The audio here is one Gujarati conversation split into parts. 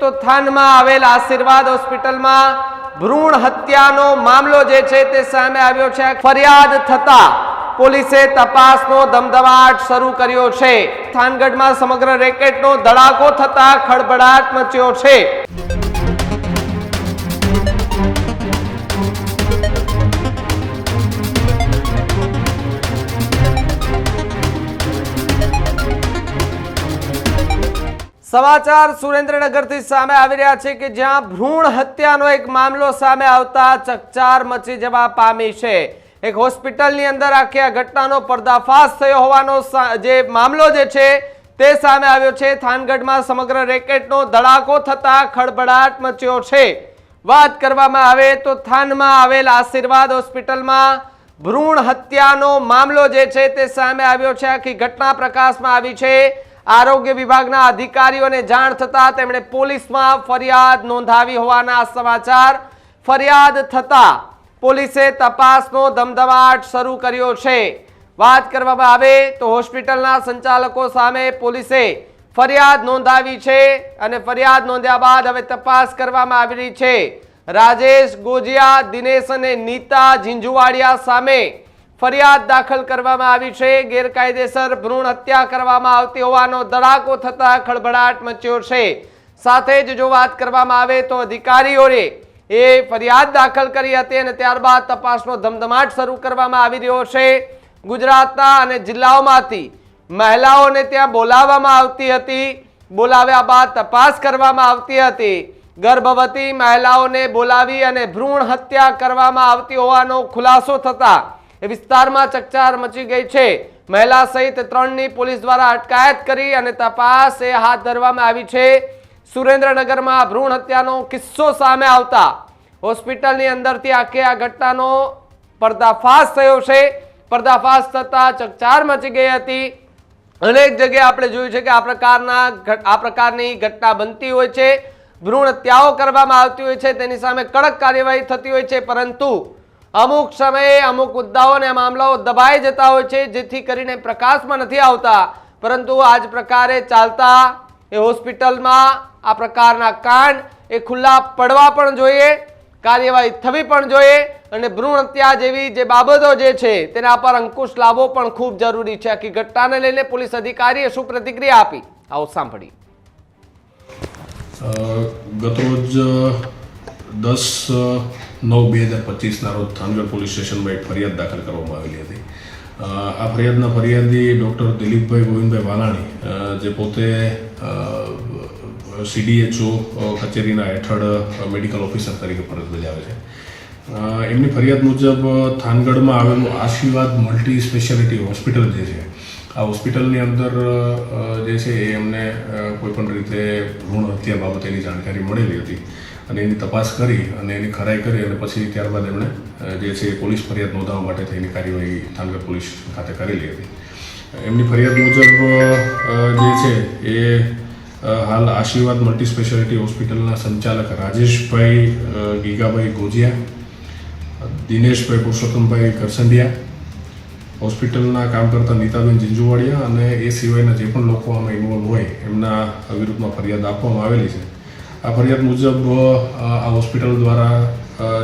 તો થાનમાં આવેલ આશીર્વાદ હોસ્પિટલમાં ભ્રૂણ હત્યાનો મામલો જે છે તે સામે આવ્યો છે. ફરિયાદ થતા પોલીસે તપાસનો ધમધમાટ શરૂ કર્યો છે. થાનગઢમાં સમગ્ર રેકેટનો ધડાકો થતા ખળભળાટ મચ્યો છે. સમાચાર સુરેન્દ્રનગરથી સામે આવી રહ્યા છે કે જ્યાં ભ્રૂણ હત્યાનો એક મામલો સામે આવતા ચકચાર મચી જવા પામી છે. એક હોસ્પિટલની અંદર આખી આ ઘટનાનો પર્દાફાશ થયો હોવાનો જે મામલો જે છે તે સામે આવ્યો છે. થાનગઢમાં સમગ્ર રેકેટનો ધડાકો થતા ખળભળાટ મચ્યો છે. વાત કરવામાં આવે તો થાનમાં આવેલ આશીર્વાદ હોસ્પિટલમાં ભ્રૂણ હત્યાનો મામલો જે છે તે સામે આવ્યો છે. આખી ઘટના પ્રકાશમાં આવી છે. આરોગ્ય વિભાગના અધિકારીઓને જાણ થતા તેમણે પોલીસમાં ફરિયાદ નોંધાવી હોવાના સમાચાર ફરિયાદ થતા પોલીસે તપાસનો ધમધમાટ શરૂ કર્યો છે. વાત કરવામાં આવે તો હોસ્પિટલના સંચાલકો સામે પોલીસે ફરિયાદ નોંધાવી છે અને ફરિયાદ નોંધ્યા બાદ હવે તપાસ કરવામાં આવી રહી છે. રાજેશ ગોજિયા, દિનેશ અને નીતા ઝીંઝુવાડિયા સામે ફરિયાદ દાખલ કરવામાં આવી છે. ગેરકાયદેસર ભ્રૂણ હત્યા કરવામાં આવતી હોવાનો ધડાકો થતા ખળભળાટ મચ્યો છે. સાથે જ જો વાત કરવામાં આવે તો અધિકારીઓએ એ ફરિયાદ દાખલ કરી હતી અને ત્યારબાદ તપાસનો ધમધમાટ શરૂ કરવામાં આવી રહ્યો છે. ગુજરાતના અને જિલ્લાઓમાંથી મહિલાઓને ત્યાં બોલાવવામાં આવતી હતી. બોલાવ્યા બાદ તપાસ કરવામાં આવતી હતી. ગર્ભવતી મહિલાઓને બોલાવી અને ભ્રૂણ હત્યા કરવામાં આવતી હોવાનો ખુલાસો થતા વિસ્તારમાં ચકચાર મચી ગઈ છે. મહિલા સહિત ત્રણની પોલીસ દ્વારા અટકાયત કરી અને તપાસ એ હાથ ધરવામાં આવી છે. સુરેન્દ્રનગરમાં ભ્રૂણ હત્યાનો કિસ્સો સામે આવતા હોસ્પિટલની અંદરથી આખે આ ઘટનાનો પર્દાફાશ થયો છે. પર્દાફાશ થતા ચકચાર મચી ગઈ હતી. અનેક જગ્યાએ આપણે જોયું છે કે આ પ્રકારના આ પ્રકારની ઘટના બનતી હોય છે. ભ્રૂણ હત્યાઓ કરવામાં આવતી હોય છે, તેની સામે કડક કાર્યવાહી થતી હોય છે, પરંતુ અમુક સમયે અમુક મુદ્દાઓ અને મામલાઓ દબાઈ જતા હોય છે, જેથી કરીને પ્રકાશમાં નથી આવતા. પરંતુ આ જ પ્રકારે ચાલતા એ હોસ્પિટલમાં આ પ્રકારના કાંડ, એ ખુલ્લા પડવા પણ જોઈએ, કાર્યવાહી થવી પણ જોઈએ અને ભ્રૂણ હત્યા જેવી જે બાબતો જે છે, તેના પર અંકુશ લાવવો પણ ખૂબ જરૂરી છે. આખી ઘટનાને લઈને પોલીસ અધિકારીએ શું પ્રતિક્રિયા આપી? આવો સાંભળી ગતરોજ દસ નવ બે હજાર પચીસના રોજ થાનગઢ પોલીસ સ્ટેશનમાં એક ફરિયાદ દાખલ કરવામાં આવેલી હતી. આ ફરિયાદના ફરિયાદી ડૉક્ટર દિલીપભાઈ ગોવિંદભાઈ વાલાણી જે પોતે સીડીએચઓ કચેરીના હેઠળ મેડિકલ ઓફિસર તરીકે ફરજ બજાવે છે. એમની ફરિયાદ મુજબ થાનગઢમાં આવેલું આશીર્વાદ મલ્ટી સ્પેશિયાલિટી હોસ્પિટલ જે છે આ હોસ્પિટલની અંદર જે છે એ અમને કોઈપણ રીતે ભ્રૂણ હત્યા બાબતેની જાણકારી મળેલી હતી. અને એની તપાસ કરી અને એની ખરાઈ કરી અને પછી ત્યારબાદ એમણે જે છે એ પોલીસ ફરિયાદ નોંધાવવા માટે થઈને કાર્યવાહી થાનગર પોલીસ ખાતે કરેલી હતી. એમની ફરિયાદ મુજબ જે છે એ હાલ આશીર્વાદ મલ્ટી સ્પેશિયાલિટી હોસ્પિટલના સંચાલક રાજેશભાઈ ગીગાભાઈ ગોજિયા, દિનેશભાઈ પુરુષોત્તમભાઈ કરસંડિયા હોસ્પિટલના કામ કરતા નીતાબેન ઝીંઝુવાડિયા અને એ સિવાયના જે પણ લોકો આમાં ઇન્વોલ્વ હોય, એમના વિરુદ્ધમાં ફરિયાદ આપવામાં આવેલી છે. આ ફરિયાદ મુજબ આ હોસ્પિટલ દ્વારા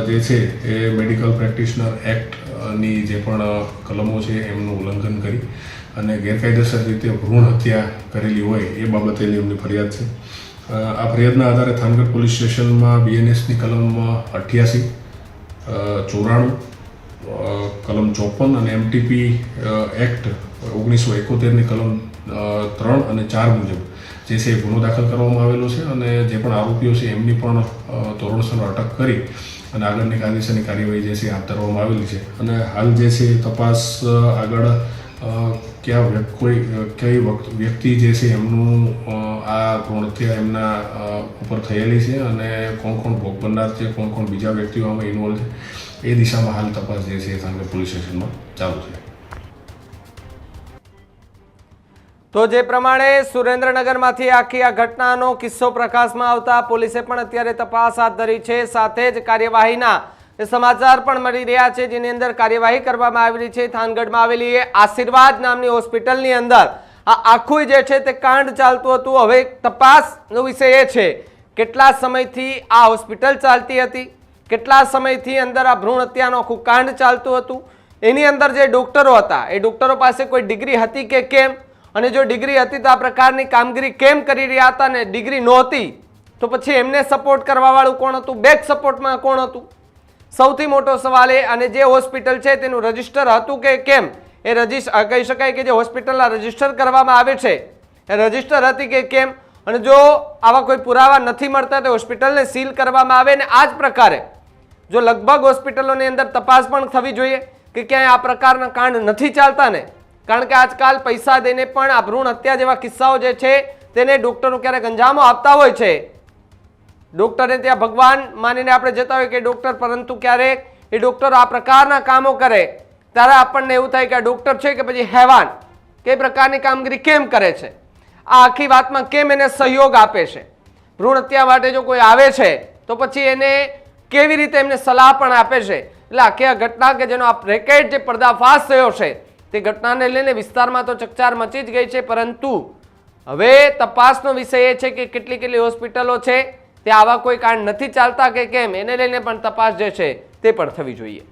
જે છે એ મેડિકલ પ્રેક્ટિશનર એક્ટની જે પણ કલમો છે એમનું ઉલ્લંઘન કરી અને ગેરકાયદેસર રીતે ભ્રૂણ હત્યા કરેલી હોય એ બાબતેની એમની ફરિયાદ છે. આ ફરિયાદના આધારે થાનગઢ પોલીસ સ્ટેશનમાં બીએનએસની કલમ અઠ્યાસી ચોરાણું કલમ ચોપન અને એમટીપી એક્ટ ઓગણીસો એકોતેરની કલમ ત્રણ અને ચાર મુજબ જે છે ગુનો દાખલ કરવામાં આવેલો છે અને જે પણ આરોપીઓ છે એમની પણ ધોરણસર અટક કરી અને આગળની કાયદેસરની કાર્યવાહી જે છે હાથ ધરવામાં આવેલી છે. અને હાલ જે છે તપાસ આગળ ક્યાં કોઈ કઈ વ્યક્તિ જે છે એમનું આ ભ્રૂણ હત્યા એમના ઉપર થયેલી છે અને કોણ કોણ ભોગ બનનાર છે, કોણ કોણ બીજા વ્યક્તિઓ આમાં ઇન્વોલ્વ છે એ દિશામાં હાલ તપાસ જે છે એ થાનગઢ પોલીસ સ્ટેશનમાં ચાલુ છે. તો જે પ્રમાણે સુરેન્દ્રનગરમાંથી આખી આ ઘટનાનો કિસ્સો પ્રકાશમાં આવતા પોલીસે પણ અત્યારે તપાસ હાથ ધરી છે. સાથે જ કાર્યવાહીના સમાચાર પણ મળી રહ્યા છે, જેની અંદર કાર્યવાહી કરવામાં આવી છે. થાનગઢમાં આવેલી એ આશીર્વાદ નામની હોસ્પિટલની અંદર આ આખું જે છે તે કાંડ ચાલતું હતું. હવે તપાસનો વિષય એ છે, કેટલા સમયથી આ હોસ્પિટલ ચાલતી હતી? કેટલા સમયથી અંદર આ ભ્રૂણ હત્યાનું આખું કાંડ ચાલતું હતું? એની અંદર જે ડોક્ટરો હતા, એ ડૉક્ટરો પાસે કોઈ ડિગ્રી હતી કે કેમ? અને જો ડિગ્રી હતી તો આ પ્રકારની કામગીરી કેમ કરી રહ્યા હતા ને ડિગ્રી નહોતી, તો પછી એમને સપોર્ટ કરવાવાળું કોણ હતું? બેક સપોર્ટમાં કોણ હતું? સૌથી મોટો સવાલ એ, અને જે હોસ્પિટલ છે તેનું રજિસ્ટર હતું કે કેમ? એ રજિસ્ટર કહી શકાય કે જે હોસ્પિટલના રજિસ્ટર કરવામાં આવે છે, એ રજિસ્ટર હતી કે કેમ? અને જો આવા કોઈ પુરાવા નથી મળતા, તો હોસ્પિટલને સીલ કરવામાં આવે ને આ જ પ્રકારે જો લગભગ હોસ્પિટલોની અંદર તપાસ પણ થવી જોઈએ કે ક્યાંય આ પ્રકારના કાંડ નથી ચાલતા ને? કારણ કે આજકાલ પૈસા દઈને પણ આ ભ્રૂણ હત્યા જેવા કિસ્સાઓ જે છે, તેને ડોક્ટરો ક્યારેક અંજામો આપતા હોય છે. ડોક્ટરને ત્યાં ભગવાન માનીને આપણે જતા હોય કે ડોક્ટર, પરંતુ ક્યારેક એ ડૉક્ટર આ પ્રકારના કામો કરે, ત્યારે આપણને એવું થાય કે આ ડોક્ટર છે કે પછી હેવાન, કે પ્રકારની કામગીરી કેમ કરે છે? આ આખી વાતમાં કેમ એને સહયોગ આપે છે? ભ્રૂણ હત્યા માટે જો કોઈ આવે છે, તો પછી એને કેવી રીતે એમને સલાહ પણ આપે છે? એટલે આખી આ ઘટના કે જેનો આ રેકેટ જે પર્દાફાશ થયો છે, તે ઘટનાને લઈને વિસ્તારમાં તો ચકચાર મચી જ ગઈ છે, પરંતુ હવે તપાસનો વિષય એ છે કે કેટલી કેટલી હોસ્પિટલો છે, તે આવા કોઈ કાંડ નથી ચાલતા કે કેમ? એને લઈને પણ તપાસ જે છે, તે પણ થવી જોઈએ.